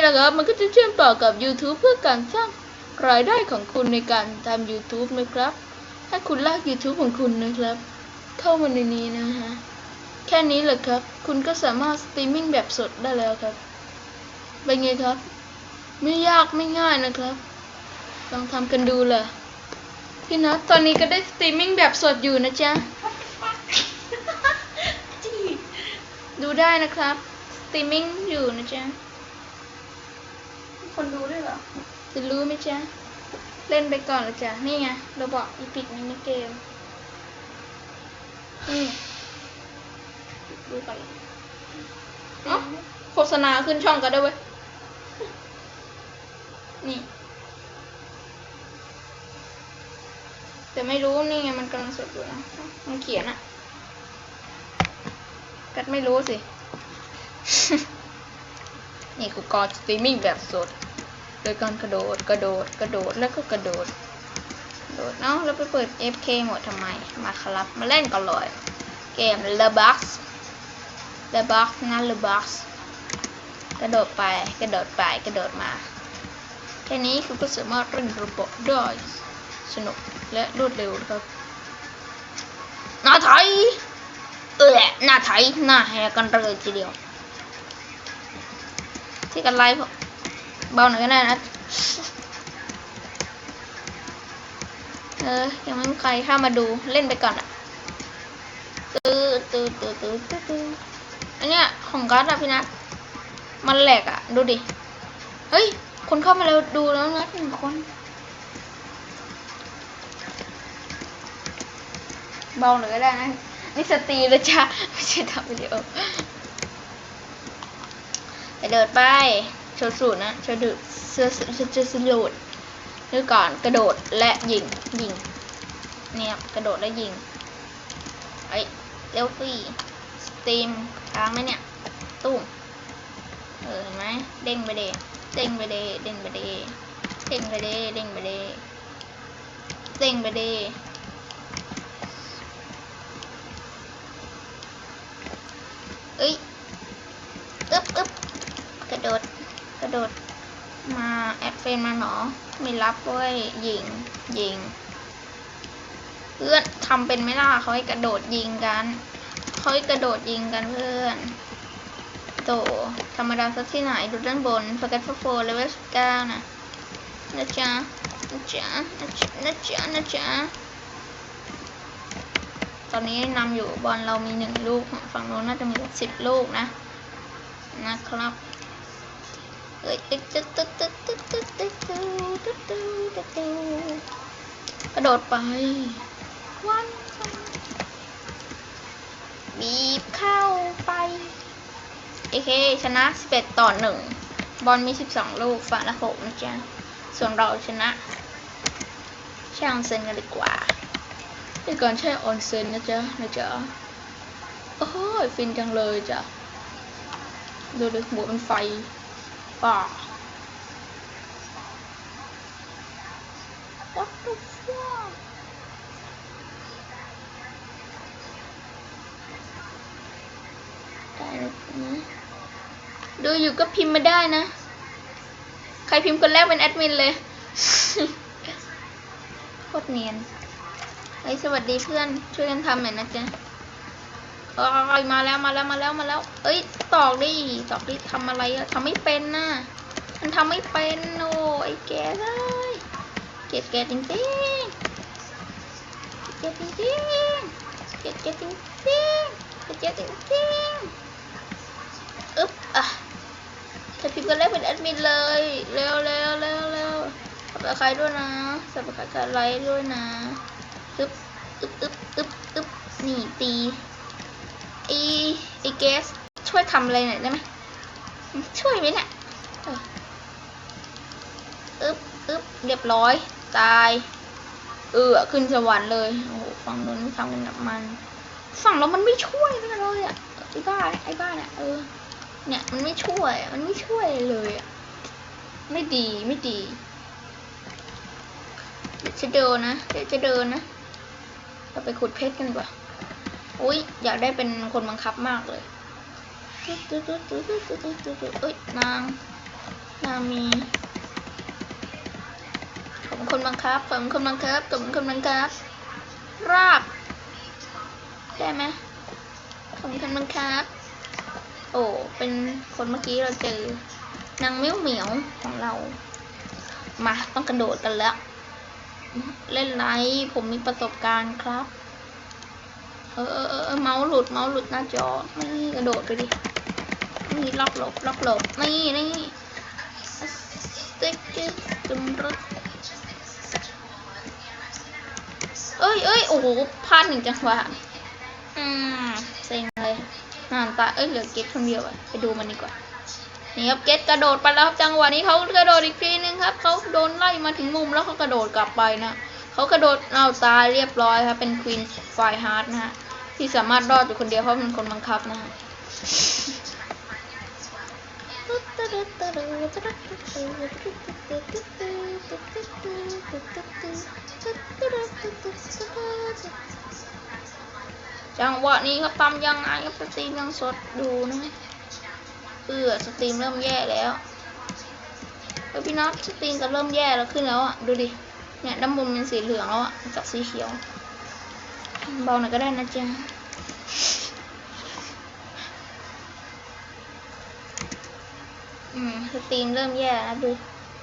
แหละครับ มันก็จะเชื่อมต่อกับ YouTube เพื่อการสร้างรายได้ของคุณในการทำ YouTube นะครับให้คุณลาก YouTube ของคุณนะครับ เข้ามาในนี้นะฮะ แค่นี้แหละครับ คุณก็สามารถสตรีมมิ่งแบบสดได้แล้วครับ เป็นไงครับ ไม่ยากไม่ง่ายนะครับ ลองทำกันดูเลยพี่นัทตอนนี้ก็ได้สตรีมมิ่งแบบสดอยู่นะจ๊ะจี้ดูได้นะครับ สตรีมมิ่งอยู่นะจ๊ะมี คนดูด้วยเหรอ จะรู้ไหมจ๊ะ เล่นไปก่อนละจ๊ะนี่ไงเราบอกอีพิกมินิเกม นี่ดูไปอ๋อโฆษณาขึ้นช่องกันด้วยเว้ย นี่ แต่ไม่รู้นี่ไงมันกำลังสดอยู่นะ มันเขียนอะกัดไม่รู้สิ นี่กูกอสตรีมมิ่งแบบสด โดยการกระโดดกระโดดกระโดดแล้วก็กระโดดโดดเอ้าแล้วไปเปิด FK หมดทำไมมาครับมาเล่นกันเลยเกม l e b u x l e b u x นะ l e b u x กระโดดไปกระโดดไปกระโดดมาแค่นี้คุณก็สามารถเล่นระบบได้สนุกและรวดเร็วครับหน้าไทยเออหน้าไทยหน้าแหกันเลยทีเดียวที่กันไลฟ์ เบาหน่อยก็ได้นะ เออ ยังไม่มีใครเข้ามาดูเล่นไปก่อนอะตื้อตื้อตื้อตื้อตื้อตื้ออันเนี้ยของการ์ดอะพี่นัทมันแหลกอะดูดิ เฮ้ย คนเข้ามาแล้วดูแล้วนะหนึ่งคนเบาหน่อยก็ได้นะนี่สตรีเลยจ้ะไม่ใช่ทำวิดีโอไปเดินไป ชว์สูตรนะชดูเสื้อเสื้อเสื้อสลูดดูก่อนกระโดดและยิงยิงเนี่ยกระโดดและยิงไอ้เร็วสิสตรีมค้างไหมเนี่ยตุ้มเออเห็นไหมเด้งไปเดเด้งไปเดเด้งไปเดเด้งไปเดเด้งไปเดเด้งไปเดเอ้ยอึ๊บอึ๊บ กระโดด ก ระโดดมาแอดเฟนมาหนอ ไม่รับเว้ยยิงยิง เพื่อนทำเป็นไม่ล่ะเขาให้กระโดดยิงกันเขาให้กระโดดยิงกันเพื่อนโตธรรมดาสักที่ไหนดูด้านบนโฟกัสโฟร์เลเวลเก้านะนะจ๊ะนะจ๊ะนะจ๊ะนะจ๊ะนะจ๊ะตอนนี้นำอยู่บอลเรามีหนึ่งลูก ฝั่งโน้นน่าจะมีสิบลูกนะ นะครับ เอ้ยตึ๊ดตึ๊ดตึ๊ดตึ๊ดตึ๊ดตึ๊ดตึ๊ดตึ๊ดตึ๊ดตึ๊ดตึ๊ดกระโดดไปวันบีบเข้าไปโอเคชนะ 11 ต่อ 1 บอลมี 12 ลูกฝั่งละ 6 นะจ๊ะ ส่วนเราชนะแช่ออนเซนกันดีกว่าเป็นการแช่ออนเซนนะจ๊ะนะจ๊ะโอ้โหฟินจังเลยจ้ะ ดูดิหมูมันไฟ ป่า What the fuck ได้แล้วนะดูอยู่ก็พิมพ์มาได้นะ ใครพิมพ์คนแรกเป็นแอดมินเลยโคตรเนียนเฮ้สวัสดีเพื่อน ช่วยกันทำหน่อยนะจ๊ะ เอ้ยมาแล้วมาแล้วมาแล้วมาแล้ว เอ้ยตอกดิตอกดิทำอะไรอะทำไม่เป็นน่ะมันทำไม่เป็นโอ้ไอ้แกเลยเกลียดแกจริงจริงเกลียดจริงจริงเกลียดแกจริงจริงเกลียดแกจริงจริงอึ๊บอะจะพิมพ์กันแรกเป็นแอดมินเลยเร็วเร็วเร็วเร็วสับตะไครด้วยนะสับตะไครกับไลค์ด้วยนะอึ๊บอึ๊บอึ๊บอึ๊บอึ๊บนี่ตี อไอเกสช่วยทำอะไรหน่อยได้ไหมช่วยไหมเนี่ยอออึ๊บอึ๊บเรียบร้อย ตาย เออขึ้นสวรรค์เลย โอ้โหฝั่งนู้นทำกันกับมันฝั่งเรามันไม่ช่วยเลยอะไอ้บ้าไอ้บ้าเนี่ยเออ เนี่ยมันไม่ช่วย มันไม่ช่วยเลยอะไม่ดีไม่ดีเดี๋ยวจะเดินนะเดี๋ยวจะเดินนะเราไปขุดเพชรกันดีกว่า อุ้ยอยากได้เป็นคนบังคับมากเลยเอ้ยนาง นางมีผมคนบังคับผมคนบังคับผมคนบังคับ ราบ ได้ไหมผมคนบังคับ โอ้ เป็นคนเมื่อกี้เราเจอ นางเมียวเหมียวของเรา มาต้องกระโดดกันแล้ว เล่นไรผมมีประสบการณ์ครับ ออเออเออเออเมาส์หลุดเมาส์หลุดหน้าจอนี่กระโดดไปดินี่ล็อกหลบล็อกหลบนี่นี่สติ๊กเกอร์จุมรถเอ้ยเอ้ยโอ้โหพลาดหนึ่งจังหวะอืมเซ็งเลยนานตาเอ้ยเหลือเกตคนเดียวอะไปดูมันดีกว่านี่ครับเกตกระโดดไปแล้วครับจังหวะนี้เขากระโดดอีกทีนึงครับเขาโดนไล่มาถึงมุมแล้วเขากระโดดกลับไปนะเขากระโดดเอาตายเรียบร้อยครับเป็นควีนไฟฮาร์ดนะฮะ ที่สามารถรอดอยู่คนเดียวเพราะเป็นคนบังคับนะฮะจังหวะนี้ครับตามยังไงครับสตรีมยังสดดูนะเออสตรีมเริ่มแย่แล้วเออพี่น็อตสตรีมก็เริ่มแย่แล้วขึ้นแล้วอะดูดิเนี่ยด้านบนเป็นสีเหลืองแล้วอะจากสีเขียว เบาหน่อยก็ได้นะจ๊ะอืมสตรีมเริ่มแย่แล้วดู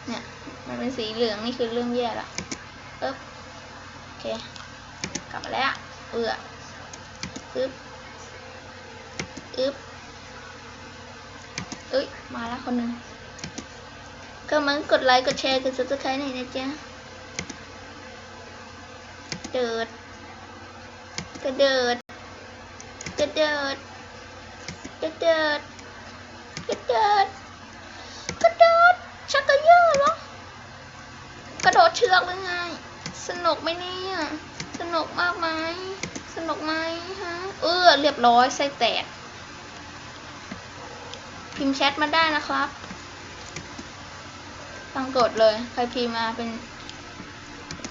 เนี่ย มันเป็นสีเหลืองนี่คือเริ่มแย่ละเอ๊บโอเค กลับมาแล้วเอืออึ๊บอึ๊บเอ้ย มาแล้วคนหนึ่งก็มันกดไลค์ กดแชร์ กด subscribe หน่อยนะจ๊ะเดิด กระเดิด กระเดิด กระเดิด กระเดิด กระโดดชักกระเยอะเหรอกระโดดเชือกหรือไง สนุกไหมเนี่ย สนุกมากไหม สนุกไหมฮะ เออ เรียบร้อยไส้แตก พิมพ์แชทมาได้นะครับต้องกดเลย ใครพิมพ์มาเป็น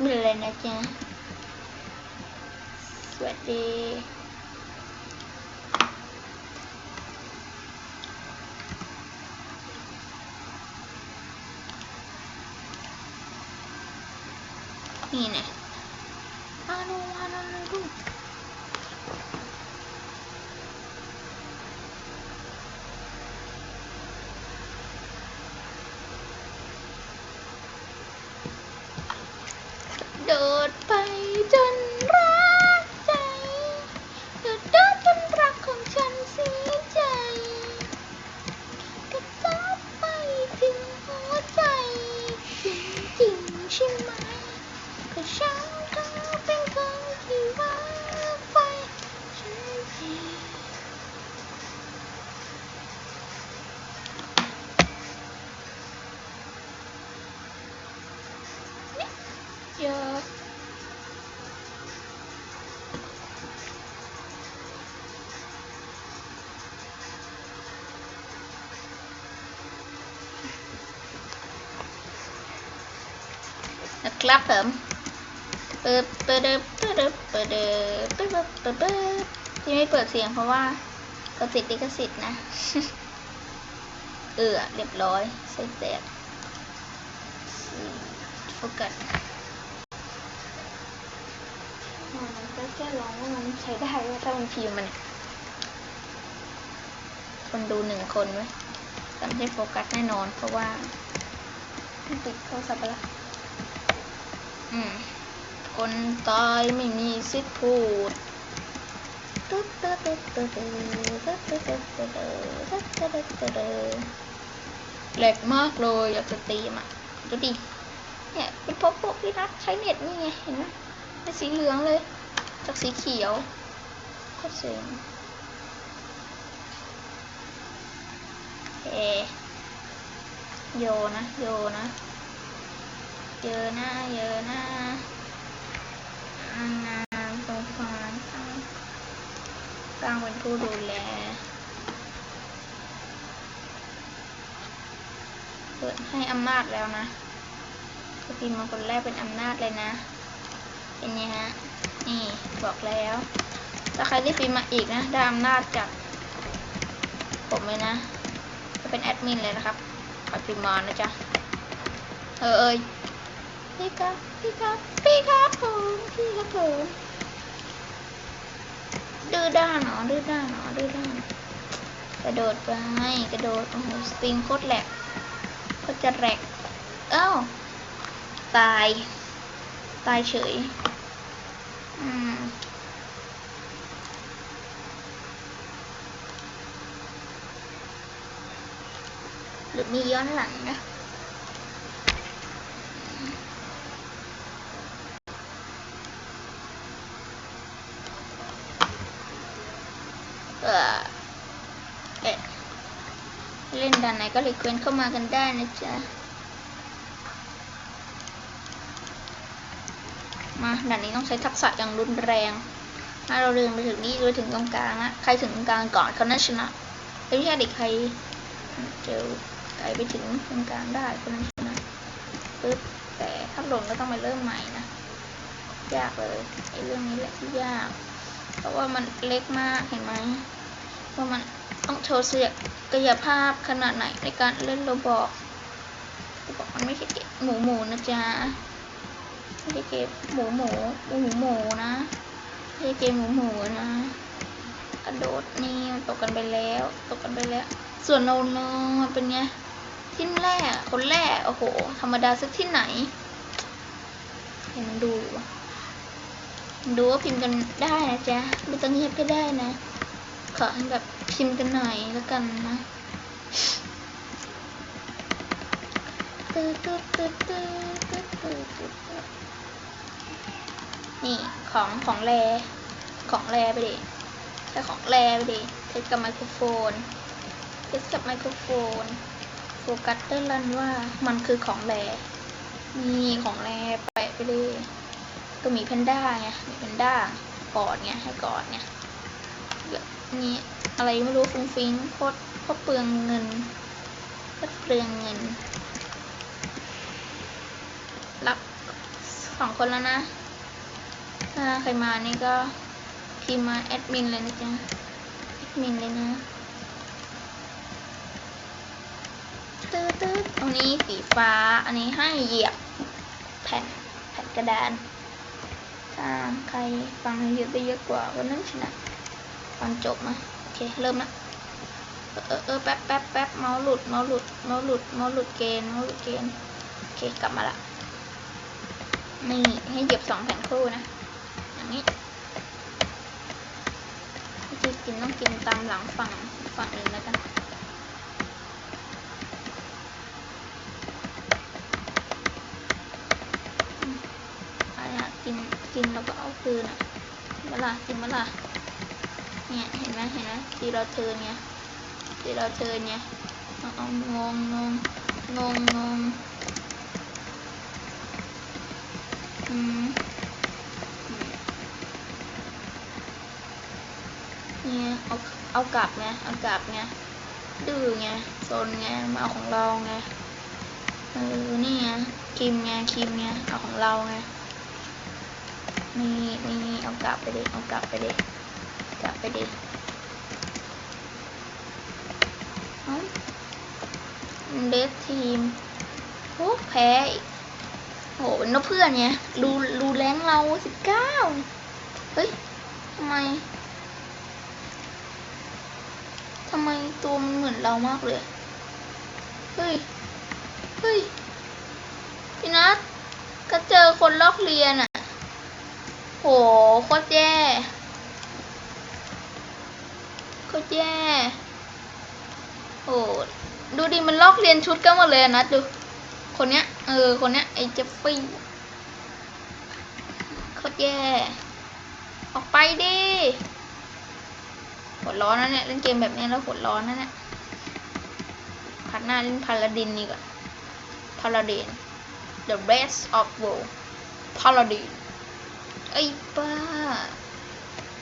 ไม่เป็นไรนะจ๊ะ สวัสดีいいね。あの、あの、どう ครับผมเปิดเปิดเปิดเปิดเปิดเปิดเปิดที่ไม่เปิดเสียงเพราะว่ากระติดลิขสิทธิ์นะ เออเรียบร้อยเสร็จเสร็จโฟกัสมันก็แค่ลองว่ามันใช้ได้ว่าถ้ามันพิมพ์มันคนดูหนึ่งคนไหมจำได้โฟกัสแน่นอนเพราะว่าติดโทรศัพท์ไปแล้ว นตายไม่มีสิทธิ์พูดแหลกมากเลยอยากจะตีมอะดูดิ เนี่ยเป็นพรพวกพี่นัทใช้เน็ตนี่ไงเห็นไหมเป็นสีเหลืองเลย จากสีเขียวก็เสียงเอโยนะ โยนะ เยอหน้าเยอหน้า งานสงสารตั้งตั้งเป็นผู้ดูแล เปิดให้อำนาจแล้วนะก็พิมพ์มาคนแรกเป็นอำนาจเลยนะเป็นไงฮะ นี่บอกแล้ว ถ้าใครที่พิมพ์มาอีกนะ ได้อำนาจจากผมเลยนะ จะเป็นแอดมินเลยนะครับปอพิมพ์มานะจ๊ะ เออเอย พี่ครับพี่ครับพี่ครับผมพี่ครับผมดื้อด้านเหรอดื้อด้านเหรอดื้อด้านกระโดดไปกระโดดโอ้โหสตรีมโคตรแหลกโคตรจะแหลกเอ้าตายตายเฉยอืมหรือมีย้อนหลังนะ เออเอ๊ะเล่นด่านไหนก็รีเควสเข้ามากันได้นะจ๊ะ มาด่านนี้ต้องใช้ทักษะอย่างรุนแรง ถ้าเราเดินไปถึงนี่เราถึงตรงกลางนะใครถึงตรงกลางก่อนเขาน่ชนะไม่ใช่เด็กใครเจอใครไปถึงตรงกลางได้คนนั้นชนะปึ๊บแต่ถ้าหล่นก็ต้องไปเริ่มใหม่นะยากเลยไอ้เรื่องนี้แหละที่ยาก เพราะว่ามันเล็กมากเห็นไหม ว่ามันต้องโชว์เสียกยภาพขนาดไหนในการเล่นโรบอกบอกมันไม่ใช่เกมหมูหมูนะจ๊ะไม่ใช่เกมหมูหมูหมูหมูนะไม่ใช่เกมหมูหมูนะกระโดดนี่มันตกกันไปแล้ว ตกกันไปแล้ว ส่วนโนโนเป็นไงที่แรกคนแรกโอ้โห ธรรมดาสักที่ไหน เห็นดูดูว่าพิมพ์กันได้นะจ๊ะไม่ต้องเงียบก็ได้นะ ขอให้แบบพิมพ์กันหน่อยแล้วกันนะตึ๊ดตึ๊ดตึ๊ดตึ๊ดตึ๊ดตึ๊ดตึ๊ดนี่ของของแรของแรไปดิใช้ของแรไปดิเทสกับไมโครโฟนเทสกับไมโครโฟนโฟกัสได้รันว่ามันคือของแรนี่ของแรแปะไปดิก็มีแพนด้าไงมีแพนด้ากอดไงให้กอดไง นี่อะไรไม่รู้ฟุ้งฟิ้งโคตรโคตรเปลืองเงินโคตรเปลืองเงิน รับสองคนแล้วนะถ้าใครมานี่ก็พิมพ์มาแอดมินเลยนะจ๊ะแอดมินเลยนะตืดตืดอันนี้สีฟ้า อันนี้ให้เหยียบแผ่นแผ่นกระดานถ้าใครฟังเยอะไปเยอะกว่าวันนั้นชนะ ตอนจบนะโอเคเริ่มละเออเออแป๊บแป๊บแป๊บเมาส์หลุดเมาส์หลุดเมาส์หลุดเมาส์หลุดเกณฑ์เมาส์หลุดเกณฑ์โอเคกลับมาละนี่ให้เหยียบสองแผ่นคู่นะอย่างนี้วิธีกินต้องกินตามหลังฝั่งฝั่งอื่นแล้วกันอะไรอะกินกินแล้วก็เอาคืนอะเมื่อไหร่กินเมื่อไหร่ เนี่ยเห็นไหมเห็นไหมทีเราเทิร์นไงทีเราเทิร์นไงเอาเอางงงงงงงงอืมเนี่ยเอาเอากลับไงเอากลับไงดื้อไงโซนไงมาเอาของเราไงเออนี่ไงคิมไงคิมไงเอาของเราไงนี่นี่เอากลับไปดิเอากลับไปดิ กลับไปดิเดสทีมโอ้แพ้อีกโหเป็นนกเพื่อนไงรูรูแรงเราสิบเก้าเฮ้ยทำไมทำไมตัวมันเหมือนเรามากเลย เฮ้ย เฮ้ย พี่นัทก็เจอคนลอกเรียนอะ โหโคตรแย่ แย่โหดูดิมันลอกเรียนชุดกันหมดเลยนะดู คนเนี้ย เออ คนเนี้ยไอ้เจฟฟี่โคตรแย่ ออกไปดิหัวร้อนนะเนี่ยเล่นเกมแบบนี้แล้วหัวร้อนนะเนี่ยพัดหน้าเล่นพาลาดินนี่ก่อนพาลาดิน the rest of world พาลาดินไอ้ป้า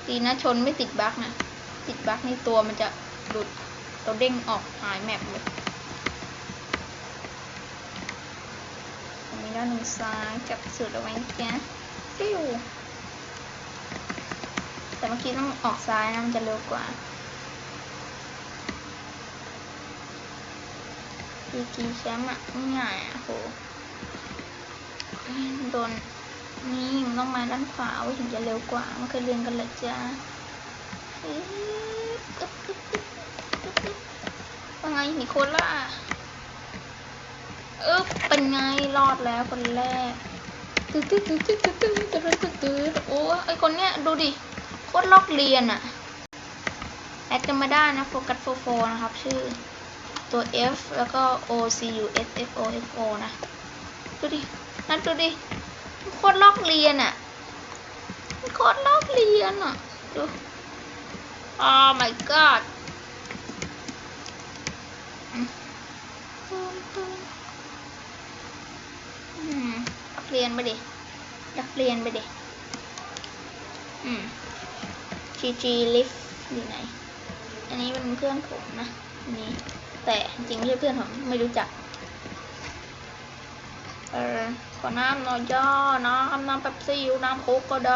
ดีนะชนไม่ติดบั๊กนะ ติดบั๊กในตัวมันจะหลุดตัวเด้งออกหายแมปเลยมีด้านหนึ่งซ้ายจับสุดเอาไว้แกฟิวแต่เมื่อกี้ต้องออกซ้ายนะมันจะเร็วกว่าพีจีแชมป์อะง่ายอะโหโดนนี่มันต้องมาด้านขวาถึงจะเร็วกว่า มันเคยเรียนกันเหรอจ๊ะ ว่าไงนิโคล่าอึ๊บเป็นไงรอดแล้วคนแรกตึ๊ดตึ๊ดตึ๊ดตึ๊ดตึ๊ดตึ๊ดตึ๊ดตึ๊ดตึ๊ดโอ้ไอคนเนี้ยดูดิโคตรลอกเรียนอะแอดกันมาได้นะโฟกัสโฟโฟนะครับ ชื่อตัว F แล้วก็ O C U S F O F O นะ ดูดินั่นดูดิโคตรลอกเรียนอะโคตรลอกเรียนอะดู Oh my god อืมอืมลอกเรียนไปดิลอกเรียนไปดิอืม GG Lift อยู่ไหน อันนี้เป็นเพื่อนผมนะนนี้แต่จริงไม่ใช่เพื่อนผมไม่รู้จัก เออขอน้ำหน่อยจ้าน้ำน้ำเป๊ปซี่น้ำโค้กก็ได้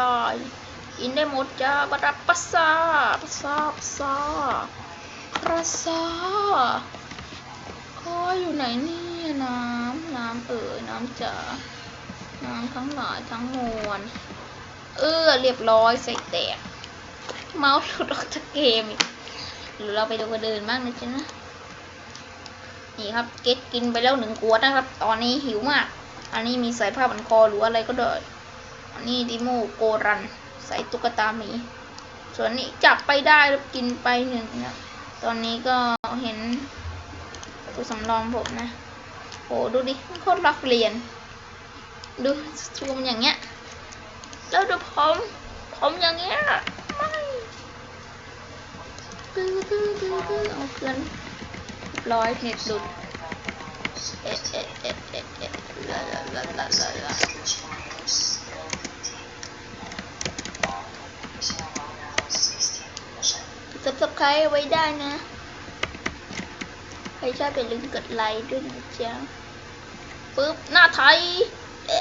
กินได้หมดจ้าบัตรปัสซาปัสซาปัสซาปัสซาก็อยู่ไหนเนี่ยน้ำน้ำเอ๋ยน้ำจ๋าน้ำทั้งหลายทั้งมวลเออเรียบร้อยใส่แตกเมาส์หลุดออกจากเกมอีกหรือเราไปดูกันเดินบ้างนะจ๊ะนะนี่ครับเกตกินไปแล้วหนึ่งขวดนะครับ ตอนนี้หิวมาก อันนี้มีใส่ผ้าพันคอหรืออะไรก็ได้อันนี้ดิโมโกรัน ใส่ตุ๊กตาหมี ส่วนนี้จับไปได้แล้วกินไปหนึ่งนะตอนนี้ก็เห็นตัวสำรองผมนะโหดูดิโคตรรักเรียน ดูชูมอย่างเงี้ย แล้วดูผมผมอย่างเงี้ยไม่ตื้อตื้อตื้อตื้อเอาเพื่อนร้อยเน็ตหลุดเอ๊ะเอ๊ะเอ๊ะเอ๊ะเอ๊ะลาลาลาลาลา ลาซับสไครต์ไว้ได้นะ ใครชอบอย่าลืมกดไลค์ด้วยนะจ๊ะปึ๊บ หน้าไทยเอ๊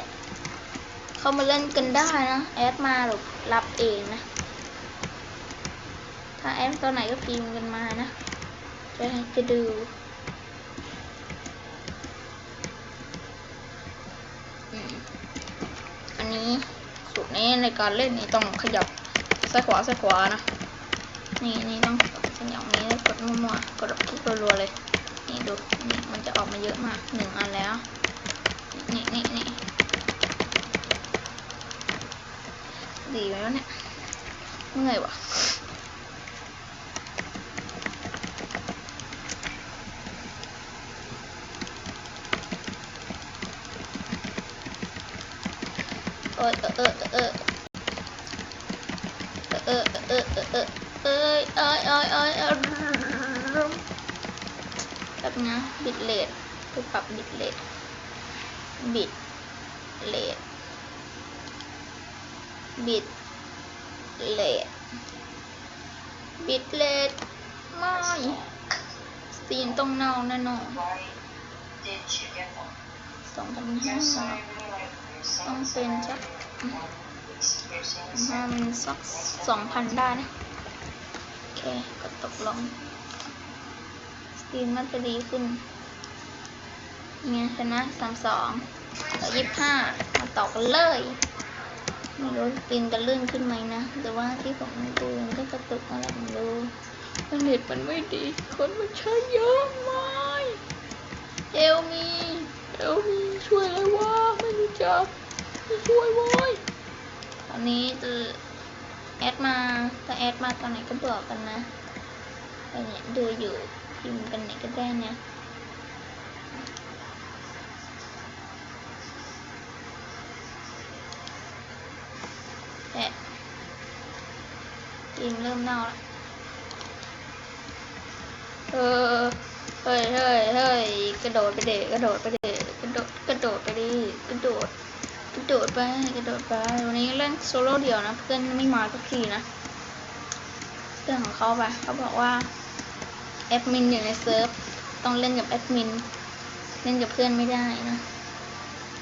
เข้ามาเล่นกันได้นะ แอดมาหรือรับเองนะ ถ้าแอดตัวไหนก็พิมพ์กันมานะ จะจะดูอันนี้สูตรนี้ในการเล่นนี่ต้องขยับซ้ายขวาซ้ายขวานะ นี่นี่ต้องเป็นอย่างนี้กดมั่วๆกดคลิกรัวๆเลย นี่ดู นี่มันจะออกมาเยอะมากหนึ่งอันแล้ว นี่นี่นี่ดีไหมวเนี่ย เมื่อยว่ะ เอ้ยเอ้ยเอยเอยแบบนะบิดเลทไปปรับบิดเลทบิดเลทบิดเลทบิดเลทไม่ซีนต้องเน่าแน่นอนสองพันห้าต้องเป็นสักประมาณสักสองพันได้นะ เคก็ตกลง สตรีมมันจะดีขึ้นเนี่ยชนะสามสองต่อยี่สิบห้ามาต่อกันเลย ไม่รู้สตรีมจะลื่นขึ้นไหมนะ แต่ว่าที่ผมดูมันก็กระตุกอะไรไม่รู้เน็ตมันไม่ดี คนมันใช้เยอะมากเอลมีเอลมีช่วยอะไรวะไม่รู้จักไม่ช่วยเว้ยตอนนี้จะ แอดมาถ้าแอดมาตอนไหนก็บอกกันนะไปเนี่ยดูอยู่พิมพ์กันไหนก็ได้เนี่ยแอะพิมเริ่มเน่าละเออเฮ้ยเฮ้ยเฮ้ยกระโดดไปเดะกระโดดไปเดะกระโดดกระโดดไปดิกระโดด ระโดดไปกระโดดไปวันนี้เล่นโซโล่เดี่ยวนะเพื่อนไม่มาสักทีนะเรื่องของเขาไปเขาบอกว่าแอดมินอยู่ในเซิร์ฟต้องเล่นกับแอดมินเล่นกับเพื่อนไม่ได้นะ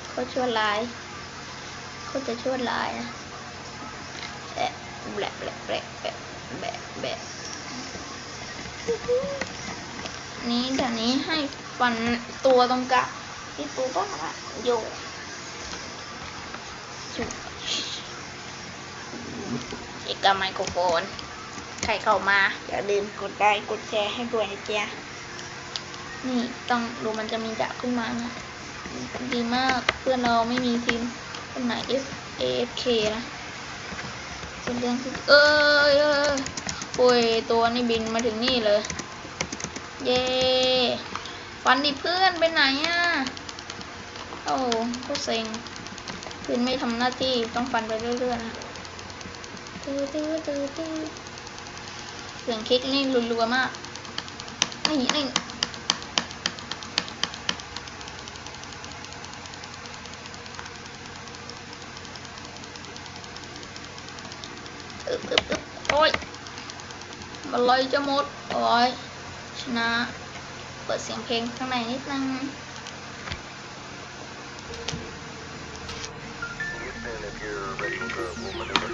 เขาชั่วร้ายเขาจะชั่วร้ายนะแอะแบะแบะแบะแบะแบะแบะนี่เดี๋ยวนี้ให้ฟันตัวตรงกลางที่ตัวบ้าโยกจุ๊บ เอกไมโครโฟน ใครเข้ามา อย่าลืมกดไลค์กดแชร์ให้ด้วยนะจ๊ะนี่ต้องดูมันจะมีดะขึ้นมานะดีมากเพื่อนเราไม่มีทีมคนไหน F A F K นะส่วนเรื่องที่เอ้ยเอ้ยโอ้ยตัวนี่บินมาถึงนี่เลย เย้ฟันดิเพื่อนไปไหนอะโอ้ก็เซ็งปืนไม่ทำหน้าที่ต้องฟันไปเรื่อยๆนะ ตื้อตื้อตื้อตื้อเสียงคลิกนี่รัวๆมากนี่นี่อึ๊บอึ๊บอึ๊บโอ้ยมันลอยจะหมดโอ้ยชนะ เปิดเสียงเพลงข้างในนิดนึง very uh, maneuver.